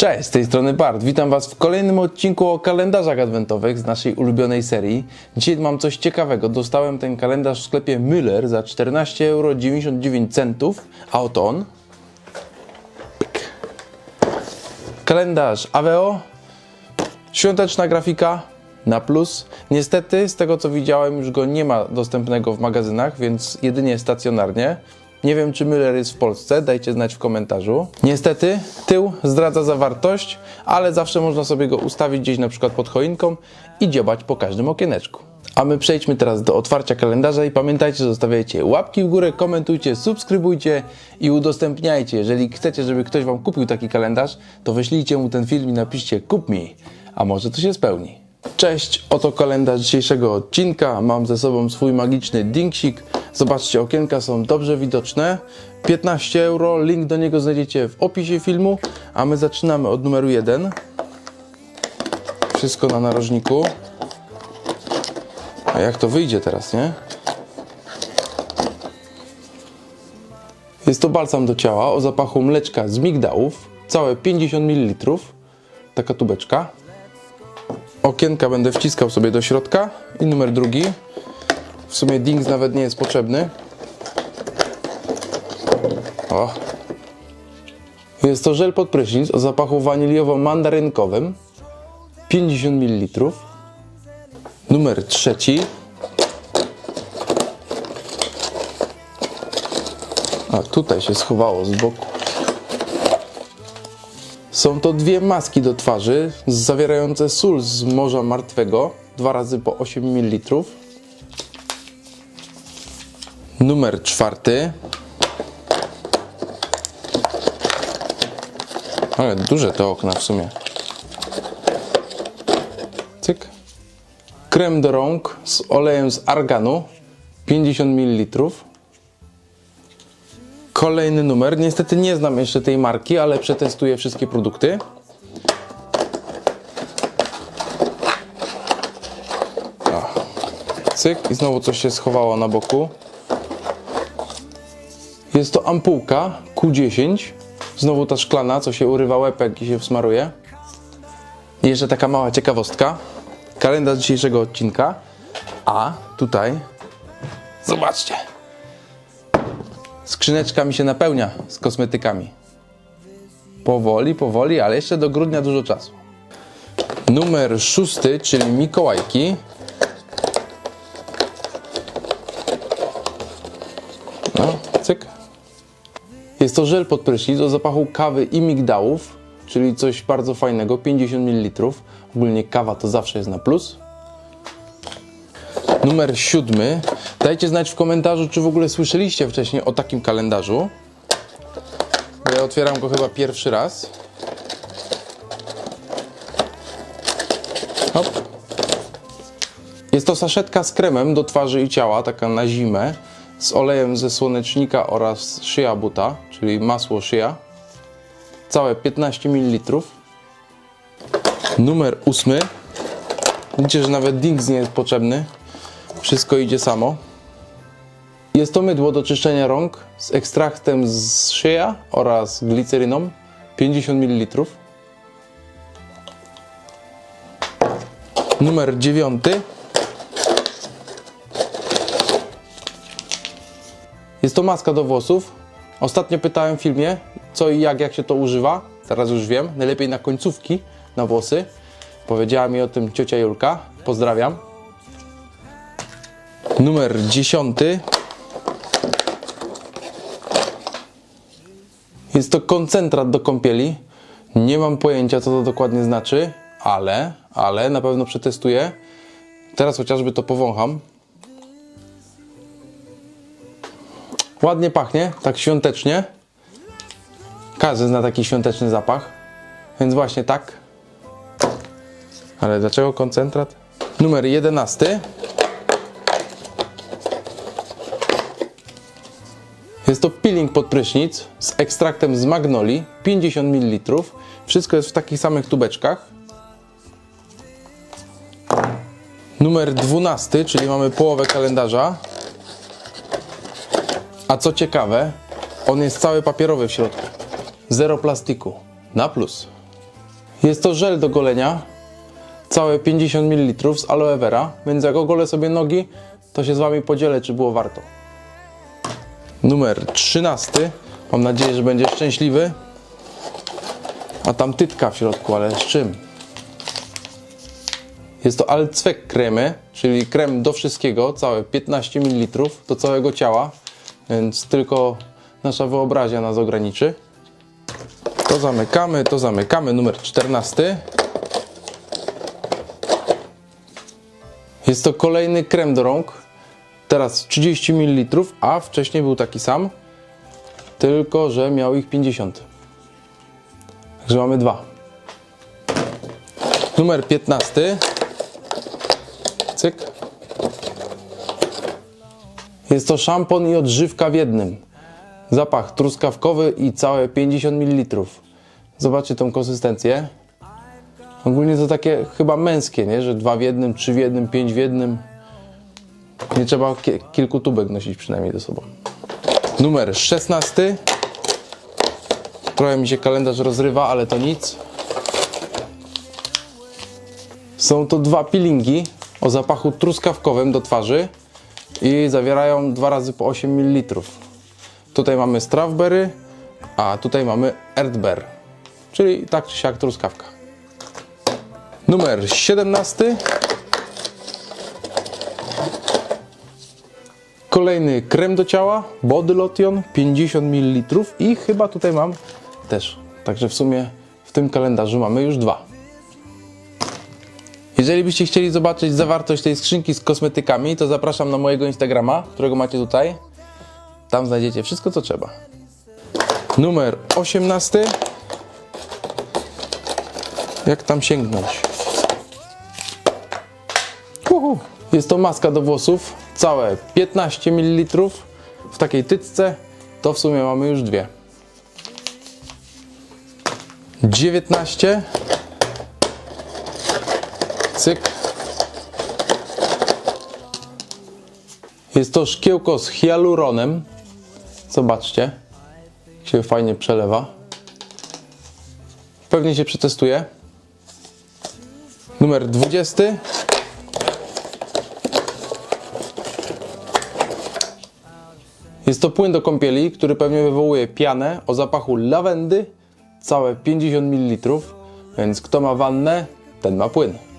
Cześć, z tej strony Bart. Witam Was w kolejnym odcinku o kalendarzach adwentowych z naszej ulubionej serii. Dzisiaj mam coś ciekawego. Dostałem ten kalendarz w sklepie Müller za 14,99 euro, a oto on. Kalendarz Aveo, świąteczna grafika na plus. Niestety, z tego co widziałem, już go nie ma dostępnego w magazynach, więc jedynie stacjonarnie. Nie wiem, czy Müller jest w Polsce, dajcie znać w komentarzu. Niestety, tył zdradza zawartość, ale zawsze można sobie go ustawić gdzieś na przykład pod choinką i dziobać po każdym okieneczku. A my przejdźmy teraz do otwarcia kalendarza i pamiętajcie, zostawiajcie łapki w górę, komentujcie, subskrybujcie i udostępniajcie. Jeżeli chcecie, żeby ktoś Wam kupił taki kalendarz, to wyślijcie mu ten film i napiszcie kup mi, a może to się spełni. Cześć, oto kalendarz dzisiejszego odcinka. Mam ze sobą swój magiczny dinksik. Zobaczcie, okienka są dobrze widoczne. 15 euro, link do niego znajdziecie w opisie filmu, a my zaczynamy od numeru 1. Wszystko na narożniku. A jak to wyjdzie teraz, nie? Jest to balsam do ciała o zapachu mleczka z migdałów, całe 50 ml. Taka tubeczka. Okienka będę wciskał sobie do środka i numer drugi. W sumie dings nawet nie jest potrzebny. O. Jest to żel pod prysznic o zapachu waniliowo-mandarynkowym. 50 ml. Numer trzeci. A tutaj się schowało z boku. Są to dwie maski do twarzy zawierające sól z Morza Martwego, dwa razy po 8 ml. Numer czwarty. Ale duże te okna w sumie. Cyk. Krem do rąk z olejem z arganu, 50 ml. Kolejny numer. Niestety nie znam jeszcze tej marki, ale przetestuję wszystkie produkty. Cyk i znowu coś się schowało na boku. Jest to ampułka Q10. Znowu ta szklana, co się urywa łepek i się wsmaruje. I jeszcze taka mała ciekawostka. Kalendarz dzisiejszego odcinka. A tutaj zobaczcie. Skrzyneczka mi się napełnia z kosmetykami. Powoli, powoli, ale jeszcze do grudnia dużo czasu. Numer szósty, czyli Mikołajki. Jest to żel pod prysznic o zapachu kawy i migdałów, czyli coś bardzo fajnego, 50 ml. Ogólnie kawa to zawsze jest na plus. Numer siódmy. Dajcie znać w komentarzu, czy w ogóle słyszeliście wcześniej o takim kalendarzu. Bo ja otwieram go chyba pierwszy raz. Hop. Jest to saszetka z kremem do twarzy i ciała, taka na zimę, z olejem ze słonecznika oraz shea buta, czyli masło shea. Całe 15 ml. Numer ósmy. Widzicie, że nawet dings nie jest potrzebny. Wszystko idzie samo. Jest to mydło do czyszczenia rąk z ekstraktem z shea oraz gliceryną 50 ml. Numer 9. Jest to maska do włosów. Ostatnio pytałem w filmie, co i jak, jak się to używa. Teraz już wiem. Najlepiej na końcówki, na włosy. Powiedziała mi o tym ciocia Julka. Pozdrawiam. Numer 10. Jest to koncentrat do kąpieli. Nie mam pojęcia, co to dokładnie znaczy, ale, ale na pewno przetestuję. Teraz chociażby to powącham. Ładnie pachnie, tak świątecznie. Każdy zna taki świąteczny zapach. Więc właśnie tak. Ale dlaczego koncentrat? Numer 11. Jest to peeling pod prysznic z ekstraktem z magnolii, 50 ml. Wszystko jest w takich samych tubeczkach. Numer 12, czyli mamy połowę kalendarza. A co ciekawe, on jest cały papierowy w środku. Zero plastiku. Na plus. Jest to żel do golenia, całe 50 ml z aloe vera, więc jak ogolę sobie nogi, to się z Wami podzielę, czy było warto. Numer 13. Mam nadzieję, że będzie szczęśliwy. A tam tytka w środku, ale z czym? Jest to Alcwek kremy, czyli krem do wszystkiego, całe 15 ml do całego ciała, więc tylko nasza wyobraźnia nas ograniczy. To zamykamy, to zamykamy. Numer 14. Jest to kolejny krem do rąk. Teraz 30 ml, a wcześniej był taki sam, tylko że miał ich 50. Także mamy dwa. Numer 15. Cyk. Jest to szampon i odżywka w jednym. Zapach truskawkowy i całe 50 ml. Zobaczcie tą konsystencję. Ogólnie to takie chyba męskie, nie? Że dwa w jednym, trzy w jednym, pięć w jednym. Nie trzeba ki- kilku tubek nosić przynajmniej ze sobą. Numer 16. Trochę mi się kalendarz rozrywa, ale to nic. Są to dwa peelingi o zapachu truskawkowym do twarzy i zawierają dwa razy po 8 ml. Tutaj mamy strawberry, a tutaj mamy earthberry, czyli tak czy siak truskawka. Numer 17. Kolejny krem do ciała, Body Lotion, 50 ml i chyba tutaj mam też. Także w sumie w tym kalendarzu mamy już dwa. Jeżeli byście chcieli zobaczyć zawartość tej skrzynki z kosmetykami, to zapraszam na mojego Instagrama, którego macie tutaj. Tam znajdziecie wszystko, co trzeba. Numer 18. Jak tam sięgnąć? Uhu. Jest to maska do włosów, całe 15 ml w takiej tytce. To w sumie mamy już dwie. 19. Cyk. Jest to szkiełko z hialuronem. Zobaczcie, jak się fajnie przelewa. Pewnie się przetestuje. Numer 20. Jest to płyn do kąpieli, który pewnie wywołuje pianę o zapachu lawendy, całe 50 ml, więc kto ma wannę, ten ma płyn.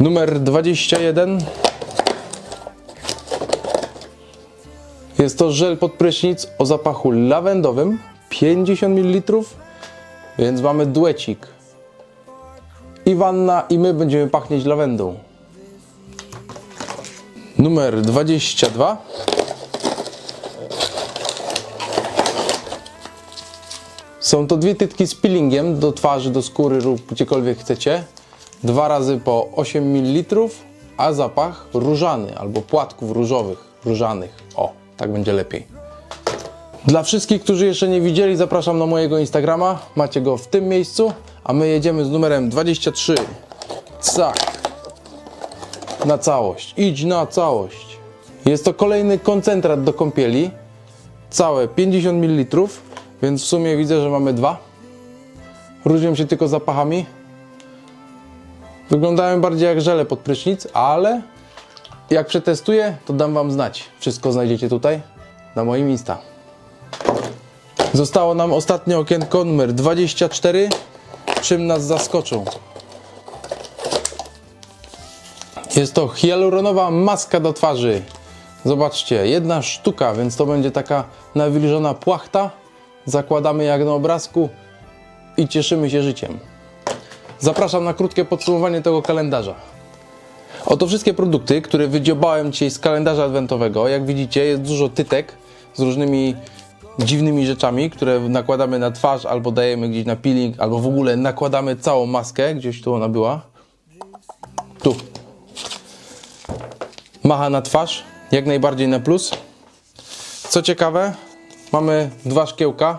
Numer 21. Jest to żel pod prysznic o zapachu lawendowym, 50 ml, więc mamy duecik. Wanna, i my będziemy pachnieć lawendą. Numer 22. Są to dwie tytki z peelingiem do twarzy, do skóry lub gdziekolwiek chcecie. Dwa razy po 8 ml, a zapach różany albo płatków różowych, różanych. O, tak będzie lepiej. Dla wszystkich, którzy jeszcze nie widzieli, zapraszam na mojego Instagrama. Macie go w tym miejscu, a my jedziemy z numerem 23. Cak. Na całość. Idź na całość. Jest to kolejny koncentrat do kąpieli. Całe 50 ml, więc w sumie widzę, że mamy dwa. Różnią się tylko zapachami. Wyglądają bardziej jak żele pod prysznic, ale jak przetestuję, to dam Wam znać. Wszystko znajdziecie tutaj na moim Insta. Zostało nam ostatnie okienko numer 24. Czym nas zaskoczą? Jest to hialuronowa maska do twarzy. Zobaczcie, jedna sztuka, więc to będzie taka nawilżona płachta. Zakładamy jak na obrazku i cieszymy się życiem. Zapraszam na krótkie podsumowanie tego kalendarza. Oto wszystkie produkty, które wydziobałem dzisiaj z kalendarza adwentowego. Jak widzicie, jest dużo tytek z różnymi dziwnymi rzeczami, które nakładamy na twarz albo dajemy gdzieś na peeling, albo w ogóle nakładamy całą maskę, gdzieś tu ona była. Tu. Macha na twarz, jak najbardziej na plus. Co ciekawe, mamy dwa szkiełka,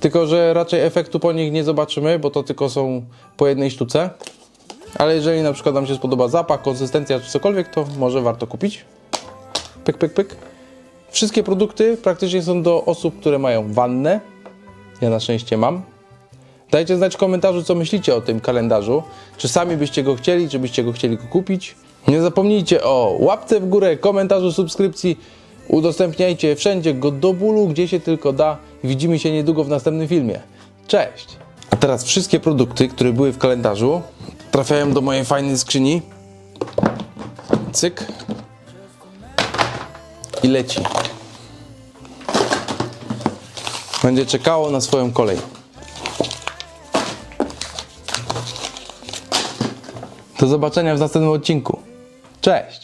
tylko że raczej efektu po nich nie zobaczymy, bo to tylko są po jednej sztuce. Ale jeżeli na przykład Wam się spodoba zapach, konsystencja czy cokolwiek, to może warto kupić. Pyk, pyk, pyk. Wszystkie produkty praktycznie są do osób, które mają wannę. Ja na szczęście mam. Dajcie znać w komentarzu, co myślicie o tym kalendarzu. Czy sami byście go chcieli, czy byście go chcieli kupić. Nie zapomnijcie o łapce w górę, komentarzu, subskrypcji. Udostępniajcie wszędzie go do bólu, gdzie się tylko da. Widzimy się niedługo w następnym filmie. Cześć! A teraz wszystkie produkty, które były w kalendarzu, trafiają do mojej fajnej skrzyni. Cyk. I leci. Będzie czekało na swoją kolej. Do zobaczenia w następnym odcinku. Cześć!